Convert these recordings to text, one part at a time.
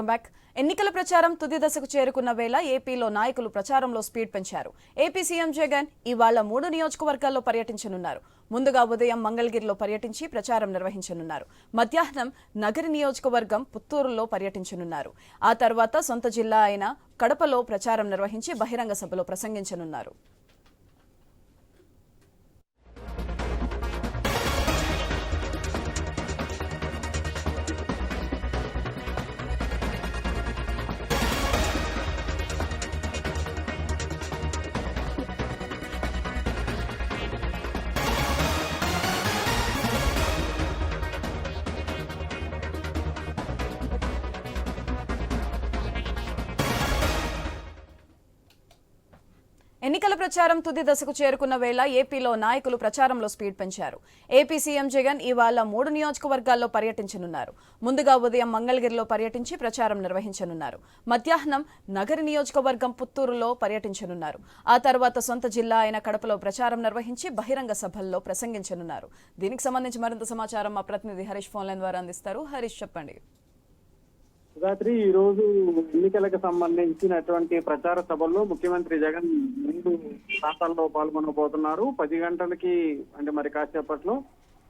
Welcome back. ఎన్నికల ప్రచారం తుది దశకు చేరుకున్న వేళ ఏపీలో నాయకులు ప్రచారంలో స్పీడ్ పెంచారు. ఏపీ సీఎం జగన్ ఇవాళ మూడు నియోజకవర్గాల్లో పర్యటించనున్నారు. ముందుగా ఉదయం మంగళగిరిలో పర్యటించి ప్రచారం నిర్వహించనున్నారు. మధ్యాహ్నం నగరి నియోజకవర్గం పుత్తూరులో పర్యటించనున్నారు. ఆ తర్వాత సొంత జిల్లా అయిన కడపలో ప్రచారం నిర్వహించి బహిరంగ సభలో ప్రసంగించనున్నారు. ఎన్నికల ప్రచారం తుది దశకు చేరుకున్న వేళ ఏపీలో నాయకులు ప్రచారంలో స్పీడ్ పెంచారు. ఏపీ సీఎం జగన్ ఇవాళ మూడు నియోజకవర్గాల్లో పర్యటించనున్నారు. ముందుగా ఉదయం మంగళగిరిలో పర్యటించి ప్రచారం నిర్వహించనున్నారు. మధ్యాహ్నం నగరి నియోజకవర్గం పుత్తూరులో పర్యటించనున్నారు. ఆ తర్వాత సొంత జిల్లా అయిన కడపలో ప్రచారం నిర్వహించి బహిరంగ సభల్లో ప్రసంగించనున్నారు. దీనికి సంబంధించి మరింత సమాచారం మా ప్రతినిధి హరీష్ ఫోన్లైన్ ద్వారా అందిస్తారు. హరీష్ చెప్పండి. రాత్రి ఈ రోజు ఎన్నికలకు సంబంధించినటువంటి ప్రచార సభల్లో ముఖ్యమంత్రి జగన్ రెండు ప్రాంతాల్లో పాల్గొనబోతున్నారు. పది గంటలకి అంటే మరి కాసేపట్లో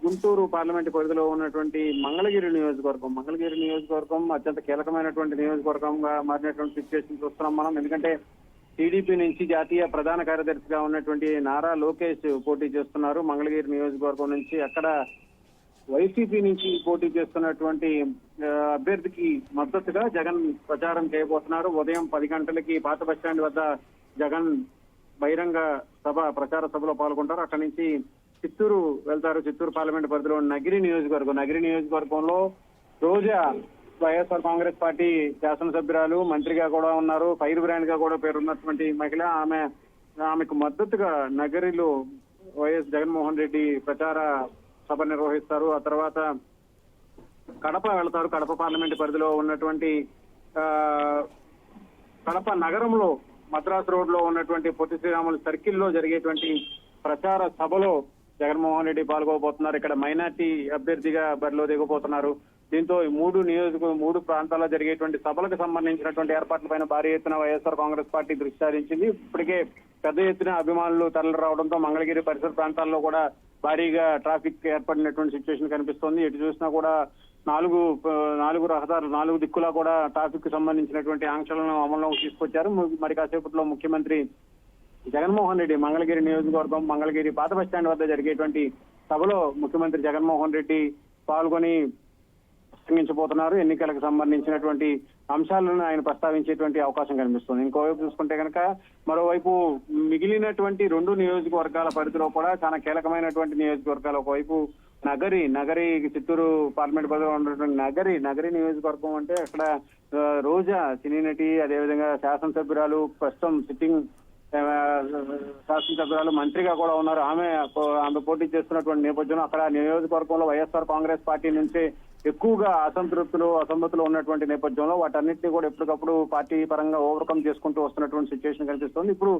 గుంటూరు పార్లమెంట్ పరిధిలో ఉన్నటువంటి మంగళగిరి నియోజకవర్గం మంగళగిరి నియోజకవర్గం అత్యంత కీలకమైనటువంటి నియోజకవర్గంగా మారినటువంటి సిచ్యువేషన్ చూస్తున్నాం మనం. ఎందుకంటే టీడీపీ నుంచి జాతీయ ప్రధాన కార్యదర్శిగా ఉన్నటువంటి నారా లోకేష్ పోటీ చేస్తున్నారు. మంగళగిరి నియోజకవర్గం నుంచి అక్కడ వైసీపీ నుంచి పోటీ చేస్తున్నటువంటి అభ్యర్థికి మద్దతుగా జగన్ ప్రచారం చేయబోతున్నారు. ఉదయం పది గంటలకి పాత బస్టాండ్ వద్ద జగన్ బహిరంగ సభ ప్రచార సభలో పాల్గొంటారు. అక్కడి నుంచి చిత్తూరు వెళ్తారు. చిత్తూరు పార్లమెంట్ పరిధిలో ఉన్న నగిరి నియోజకవర్గం. నగిరి నియోజకవర్గంలో రోజా వైఎస్ఆర్ కాంగ్రెస్ పార్టీ శాసనసభ్యురాలు మంత్రిగా కూడా ఉన్నారు. ఫైర్ బ్రాండ్గా కూడా పేరున్నటువంటి మహిళ. ఆమె ఆమెకు మద్దతుగా నగరిలో వైఎస్ జగన్మోహన్ రెడ్డి ప్రచార సభ నిర్వహిస్తారు. ఆ తర్వాత కడప వెళ్తారు. కడప పార్లమెంట్ పరిధిలో ఉన్నటువంటి ఆ, కడప నగరంలో మద్రాసు రోడ్లో ఉన్నటువంటి పొట్టి శ్రీరాములు సర్కిల్లో జరిగేటువంటి ప్రచార సభలో జగన్మోహన్ రెడ్డి పాల్గొబోతున్నారు ఇక్కడ మైనార్టీ అభ్యర్థిగా బరిలో దిగబోతున్నారు దీంతో ఈ మూడు నియోజక మూడు ప్రాంతాల్లో జరిగేటువంటి సభలకు సంబంధించినటువంటి ఏర్పాట్లపైన భారీ ఎత్తున వైఎస్ఆర్ కాంగ్రెస్ పార్టీ దృష్టి సారించింది. ఇప్పటికే పెద్ద ఎత్తున అభిమానులు తరలి రావడంతో మంగళగిరి పరిసర ప్రాంతాల్లో కూడా భారీగా ట్రాఫిక్ ఏర్పడినటువంటి సిచ్యువేషన్ కనిపిస్తోంది. ఎటు చూసినా కూడా నాలుగు నాలుగు రహదారులు నాలుగు దిక్కులా కూడా ట్రాఫిక్కి సంబంధించినటువంటి ఆంక్షలను అమల్లోకి తీసుకొచ్చారు. మరి కాసేపట్లో ముఖ్యమంత్రి జగన్మోహన్ రెడ్డి మంగళగిరి నియోజకవర్గం మంగళగిరి పాత బస్టాండ్ వద్ద జరిగేటువంటి సభలో ముఖ్యమంత్రి జగన్మోహన్ రెడ్డి పాల్గొని ప్రసంగించబోతున్నారు. ఎన్నికలకు సంబంధించినటువంటి అంశాలను ఆయన ప్రస్తావించేటువంటి అవకాశం కనిపిస్తుంది. ఇంకోవైపు చూసుకుంటే కనుక మరోవైపు మిగిలినటువంటి రెండు నియోజకవర్గాల పరిధిలో కూడా చాలా కీలకమైనటువంటి నియోజకవర్గాలు ఒకవైపు నగరి నగరి చిత్తూరు పార్లమెంట్ పరిధిలో ఉన్నటువంటి నగరి నగరి నియోజకవర్గం అంటే అక్కడ రోజా సినీ నటి అదేవిధంగా శాసనసభ్యురాలు ప్రస్తుతం సిట్టింగ్ శాసనసభ్యురాలు మంత్రిగా కూడా ఉన్నారు. ఆమె ఆమె పోటీ చేస్తున్నటువంటి నేపథ్యంలో అక్కడ నియోజకవర్గంలో వైఎస్ఆర్ కాంగ్రెస్ పార్టీ నుంచి ఎక్కువగా అసంతృప్తులు అసమ్మతులు ఉన్నటువంటి నేపథ్యంలో వాటన్నిటిని కూడా ఎప్పటికప్పుడు పార్టీ పరంగా ఓవర్కమ్ చేసుకుంటూ వస్తున్నటువంటి సిచ్యువేషన్ కనిపిస్తుంది. ఇప్పుడు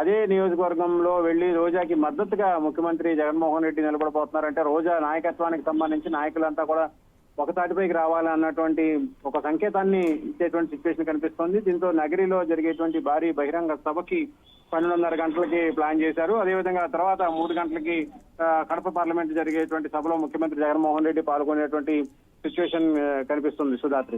అదే నియోజకవర్గంలో వెళ్ళి రోజాకి మద్దతుగా ముఖ్యమంత్రి జగన్మోహన్ రెడ్డి నిలబడబోతున్నారంటే రోజా నాయకత్వానికి సంబంధించి నాయకులంతా కూడా ఒక తాటిపైకి రావాలి అన్నటువంటి ఒక సంకేతాన్ని ఇచ్చేటువంటి సిచ్యువేషన్ కనిపిస్తోంది. దీంతో నగరిలో జరిగేటువంటి భారీ బహిరంగ సభకి పన్నెండున్నర గంటలకి ప్లాన్ చేశారు. అదేవిధంగా తర్వాత మూడు గంటలకి కడప పార్లమెంట్ జరిగేటువంటి సభలో ముఖ్యమంత్రి జగన్మోహన్ రెడ్డి పాల్గొనేటువంటి సిచ్యువేషన్ కనిపిస్తుంది సుధాత్రి